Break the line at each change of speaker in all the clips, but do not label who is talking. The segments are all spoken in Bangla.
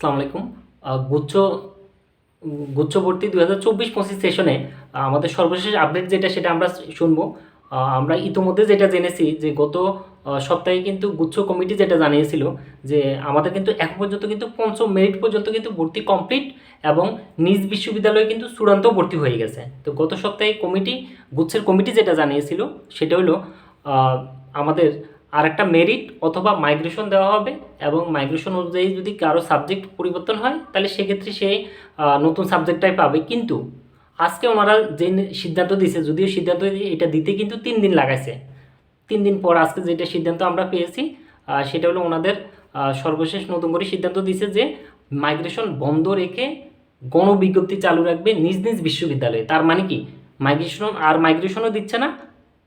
আসসালামু আলাইকুম। গুচ্ছ গুচ্ছ ভর্তি দু হাজার চব্বিশ পঁচিশ সেশনে আমাদের সর্বশেষ আপডেট যেটা সেটা আমরা শুনব। আমরা ইতোমধ্যে যেটা জেনেছি যে গত সপ্তাহে কিন্তু গুচ্ছ কমিটি যেটা জানিয়েছিল যে আমাদের কিন্তু এখন পর্যন্ত কিন্তু পঞ্চম মেরিট পর্যন্ত কিন্তু ভর্তি কমপ্লিট এবং নিজ বিশ্ববিদ্যালয়ে কিন্তু চূড়ান্ত ভর্তি হয়ে গেছে। তো গত সপ্তাহে কমিটি, গুচ্ছের কমিটি যেটা জানিয়েছিল সেটা হলো আমাদের আর একটা মেরিট অথবা মাইগ্রেশন দেওয়া হবে এবং মাইগ্রেশন অনুযায়ী যদি কারও সাবজেক্ট পরিবর্তন হয়, তাহলে সেক্ষেত্রে সে নতুন সাবজেক্টটাই পাবে। কিন্তু আজকে ওনারা যে সিদ্ধান্ত দিয়েছে যদিও সিদ্ধান্ত এটা দিতে কিন্তু তিন দিন লাগাইছে। তিন দিন পর আজকে যেটা সিদ্ধান্ত আমরা পেয়েছি সেটা হলো ওনাদের সর্বশেষ নতুন করে সিদ্ধান্ত দিয়েছে যে মাইগ্রেশন বন্ধ রেখে গণবিজ্ঞপ্তি চালু রাখবে নিজ নিজ বিশ্ববিদ্যালয়ে। তার মানে কি? মাইগ্রেশন আর মাইগ্রেশনও দিচ্ছে না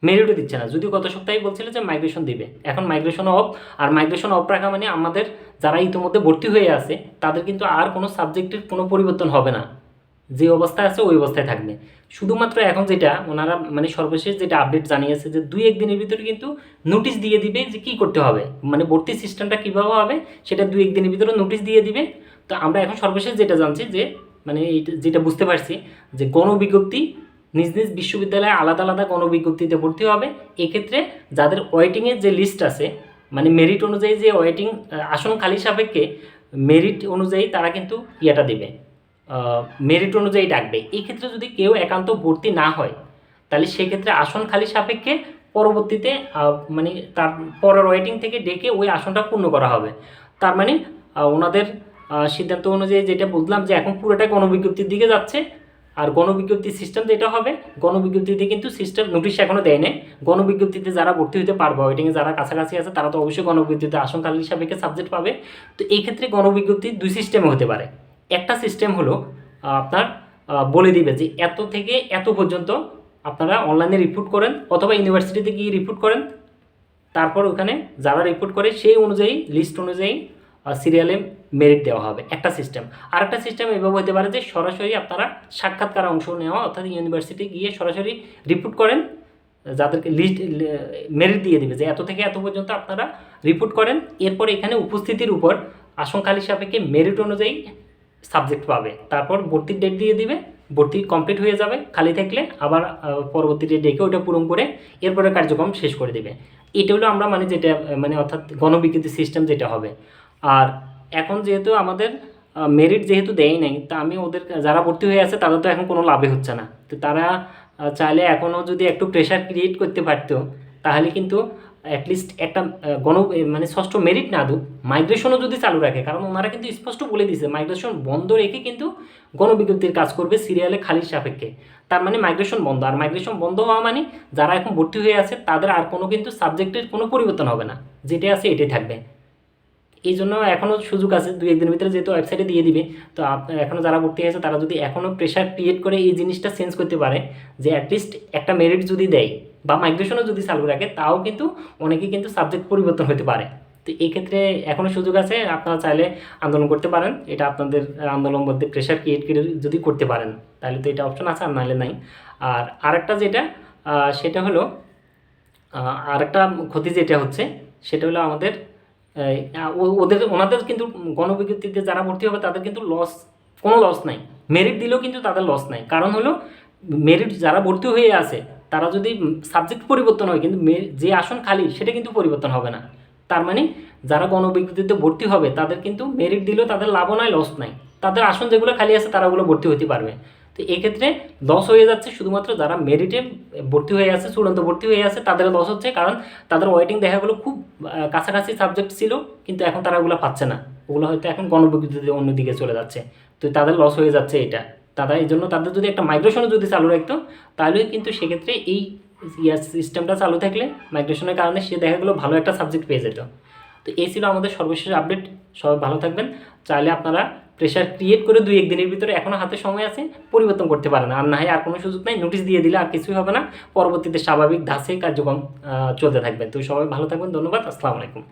মেরিটও দিচ্ছে না। যদিও গত সপ্তাহে বলছিল যে মাইগ্রেশন দিবে। এখন মাইগ্রেশন অফ আর মাইগ্রেশন অফ রাখা মানে আমাদের যারা ইতিমধ্যে ভর্তি হয়ে আছে, তাদের কিন্তু আর কোনো সাবজেক্টের কোনো পরিবর্তন হবে না। যে অবস্থায় আছে, ওই অবস্থায় থাকবে। শুধুমাত্র এখন যেটা ওনারা মানে সর্বশেষ যেটা আপডেট জানিয়েছে যে দুই একদিনের ভিতরে কিন্তু নোটিশ দিয়ে দিবে যে কী করতে হবে। মানে ভর্তি সিস্টেমটা কীভাবে হবে, সেটা দুই একদিনের ভিতরে নোটিশ দিয়ে দিবে। তো আমরা এখন সর্বশেষ যেটা জানছি যে মানে যেটা বুঝতে পারছি যে গণবিজ্ঞপ্তি নিজ নিজ বিশ্ববিদ্যালয়ে আলাদা আলাদা গণবিজ্ঞপ্তিতে ভর্তি হবে। এক্ষেত্রে যাদের ওয়েটিংয়ের যে লিস্ট আছে মানে মেরিট অনুযায়ী যে ওয়েটিং আসন খালি সাপেক্ষে মেরিট অনুযায়ী তারা কিন্তু ইয়েটা দেবে। মেরিট অনুযায়ী ডাকবে। এই ক্ষেত্রে যদি কেউ একান্ত ভর্তি না হয়, তাহলে সেক্ষেত্রে আসন খালি সাপেক্ষে পরবর্তীতে মানে তার পরের ওয়েটিং থেকে ডেকে ওই আসনটা পূর্ণ করা হবে। তার মানে ওনাদের সিদ্ধান্ত অনুযায়ী যেটা বুঝলাম যে এখন পুরোটা গণবিজ্ঞপ্তির দিকে যাচ্ছে আর গণবিজ্ঞপ্তি সিস্টেম যেটা হবে, গণবিজ্ঞপ্তিতে কিন্তু সিস্টেম নোটিশ এখনও দেয় নাই। গণবিজ্ঞপ্তিতে যারা ভর্তি হতে পারবে ওয়েটিংয়ে যারা কাছাকাছি আছে, তারা তো অবশ্যই গণবিজ্ঞপ্তিতে আসন খালি সাপেক্ষে সাবজেক্ট পাবে। তো এই ক্ষেত্রে গণবিজ্ঞপ্তি দুই সিস্টেমে হতে পারে। একটা সিস্টেম হলো আপনার বলে দিবে যে এত থেকে এত পর্যন্ত আপনারা অনলাইনে রিপোর্ট করেন অথবা ইউনিভার্সিটিতে গিয়ে রিপোর্ট করেন। তারপর ওখানে যারা রিপোর্ট করে, সেই অনুযায়ী লিস্ট অনুযায়ী সিরিয়ালে মেরিট দেওয়া হবে একটা সিস্টেম আরেকটা সিস্টেম এভাবে হতে পারে যে সরাসরি আপনারা সাক্ষাৎকার অংশ নেওয়া অর্থাৎ ইউনিভার্সিটি গিয়ে সরাসরি রিপোর্ট করেন যাদেরকে লিস্ট মেরিট দিয়ে দেবে যে এত থেকে এত পর্যন্ত আপনারা রিপোর্ট করেন। এরপর এখানে উপস্থিতির উপর আশঙ্কাল সাপেক্ষে মেরিট অনুযায়ী সাবজেক্ট পাবে। তারপর ভর্তির ডেট দিয়ে দিবে ভর্তি কমপ্লিট হয়ে যাবে খালি থাকলে আবার আহ, পরবর্তীতে ডেকে ওটা পূরণ করে এরপরে কার্যক্রম শেষ করে দেবে। এটা হলো আমরা মানে যেটা মানে অর্থাৎ গণবিজ্ঞপ্তি সিস্টেম যেটা হবে। আর এখন যেহেতু আমাদের মেরিট যেহেতু দেয় নাই, তা আমি ওদের যারা ভর্তি হয়ে আছে তাদের তো এখন কোনো লাভই হচ্ছে না। তো তারা চাইলে এখনও যদি একটু প্রেশার ক্রিয়েট করতে পারতো, তাহলে কিন্তু অ্যাটলিস্ট একটা গণ মানে ষষ্ঠ মেরিট না দুক মাইগ্রেশনও যদি চালু রাখে, কারণ ওনারা কিন্তু স্পষ্ট বলে দিয়েছে মাইগ্রেশন বন্ধ রেখে কিন্তু গণবিজ্ঞপ্তির কাজ করবে সিরিয়ালে খালির সাপেক্ষে। তার মানে মাইগ্রেশন বন্ধ, আর মাইগ্রেশন বন্ধ হওয়া মানে যারা এখন ভর্তি হয়ে আছে, তাদের আর কোনো কিন্তু সাবজেক্টের কোনো পরিবর্তন হবে না, যেটা আছে এটাই থাকবে। এই জন্য এখনও সুযোগ আছে, দুই একদিনের ভিতরে যেহেতু ওয়েবসাইটে দিয়ে দিবে, তো এখনও যারা ভর্তি হয়েছে তারা যদি এখনও প্রেশার ক্রিয়েট করে এই জিনিসটা চেঞ্জ করতে পারে, যে অ্যাটলিস্ট একটা মেরিট যদি দেয় বা মাইগ্রেশনও যদি চালু রাখে, তাও কিন্তু অনেকেই কিন্তু সাবজেক্ট পরিবর্তন হতে পারে। তো এই ক্ষেত্রে এখনও সুযোগ আছে, আপনারা চাইলে আন্দোলন করতে পারেন, এটা আপনাদের আন্দোলন মধ্যে প্রেশার ক্রিয়েট করে যদি করতে পারেন, তাহলে তো এটা অপশন আছে আর নাহলে নাই। আর আরেকটা যেটা সেটা হলো আরেকটা ক্ষতি যেটা হচ্ছে, সেটা হলো আমাদের ওদের, ওনাদের কিন্তু গণবিজ্ঞপ্তিতে যারা ভর্তি হবে তাদের কিন্তু লস কোনো লস নাই। মেরিট দিলেও কিন্তু তাদের লস নাই। কারণ হলো মেরিট যারা ভর্তি হয়ে আছে, তারা যদি সাবজেক্ট পরিবর্তন হয়, কিন্তু যে আসন খালি, সেটা কিন্তু পরিবর্তন হবে না। তার মানে যারা গণবিজ্ঞপ্তিতে ভর্তি হবে, তাদের কিন্তু মেরিট দিলেও তাদের লাভও নাই লস নাই। তাদের আসন যেগুলো খালি আছে, তারা ওগুলো ভর্তি হতে পারবে। তো এক্ষেত্রে লস হয়ে যাচ্ছে শুধুমাত্র যারা মেরিটে ভর্তি হয়ে আছে, চূড়ান্ত ভর্তি হয়ে আছে, তাদের লস হচ্ছে কারণ তাদের ওয়েটিং দেখা গেলো খুব কাছাকাছি সাবজেক্ট ছিল, কিন্তু এখন তারা ওগুলো পাচ্ছে না। ওগুলো হয়তো এখন গণবিজ্ঞপ্তিতে অন্যদিকে চলে যাচ্ছে। তো তাদের লস হয়ে যাচ্ছে এটা। তারা এই জন্য তাদের যদি একটা মাইগ্রেশনও যদি চালু রাখতো, তাহলে কিন্তু সেক্ষেত্রে এই ইয়ার সিস্টেমটা চালু থাকলে মাইগ্রেশনের কারণে সে দেখা গেলো ভালো একটা সাবজেক্ট পেয়ে যেত। তো এই ছিল আমাদের সর্বশেষ আপডেট সবাই ভালো থাকবেন। চাইলে আপনারা প্রেশার ক্রিয়েট করে দুই একদিনের ভিতরে এখনও হাতে সময় আছে, পরিবর্তন করতে পারে না। আর না হয় আর কোনো সুযোগ নাই নোটিশ দিয়ে দিলে আর কিছুই হবে না। পরবর্তীতে স্বাভাবিক ধাঁচে কার্যক্রম চলতে থাকবে। তো সবাই ভালো থাকবেন, ধন্যবাদ, আসসালামু আলাইকুম।